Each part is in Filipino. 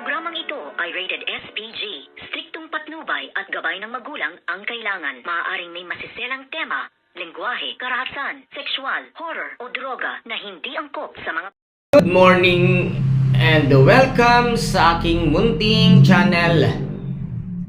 Programang ito ay rated SPG. Striktong patnubay at gabay ng magulang ang kailangan. Maaaring may masiselang tema, lengguwahe, karahasan, sexual, horror o droga na hindi angkop sa mga Good morning and welcome sa aking munting channel.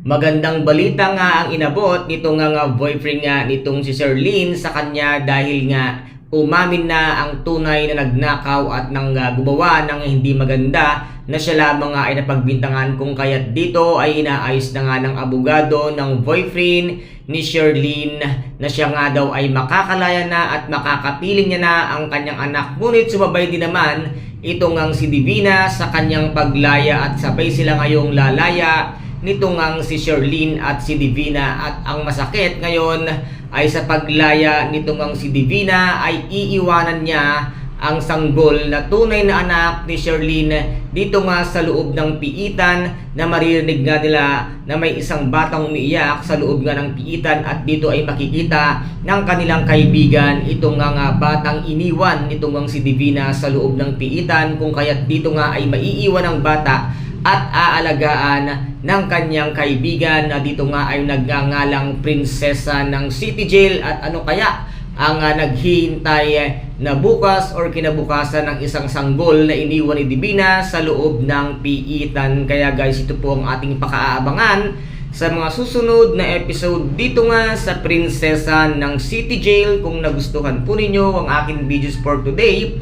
Magandang balita nga ang inabot nitong nga, nga boyfriend nga nitong si Sherlyn sa kanya dahil nga umamin na ang tunay na nagnakaw at nang uh, gumawa ng hindi maganda na siya lamang nga ay napagbintangan kung kaya't dito ay inaayos na nga ng abogado ng boyfriend ni Sherlyn na siya nga daw ay makakalaya na at makakapiling niya na ang kanyang anak. Ngunit sumabay din naman itong ang si Divina sa kanyang paglaya at sabay sila ngayong lalaya nitong ang si Sherlyn at si Divina. At ang masakit ngayon ay sa paglaya nitong ang si Divina ay iiwanan niya ang sanggol na tunay na anak ni Sherlyn dito nga sa loob ng piitan na maririnig nga nila na may isang batang umiiyak sa loob nga ng piitan at dito ay makikita ng kanilang kaibigan. Itong nga, nga batang iniwan nitong ang si Divina sa loob ng piitan kung kaya't dito nga ay maiiwan ang bata at aalagaan ng kanyang kaibigan na dito nga ay nagngangalang prinsesa ng City Jail at ano kaya ang uh, naghihintay na bukas or kinabukasan ng isang sanggol na iniwan ni Divina sa loob ng piitan. Kaya guys, ito po ang ating pakaabangan sa mga susunod na episode dito nga sa Prinsesa ng City Jail. Kung nagustuhan po ninyo ang aking videos for today,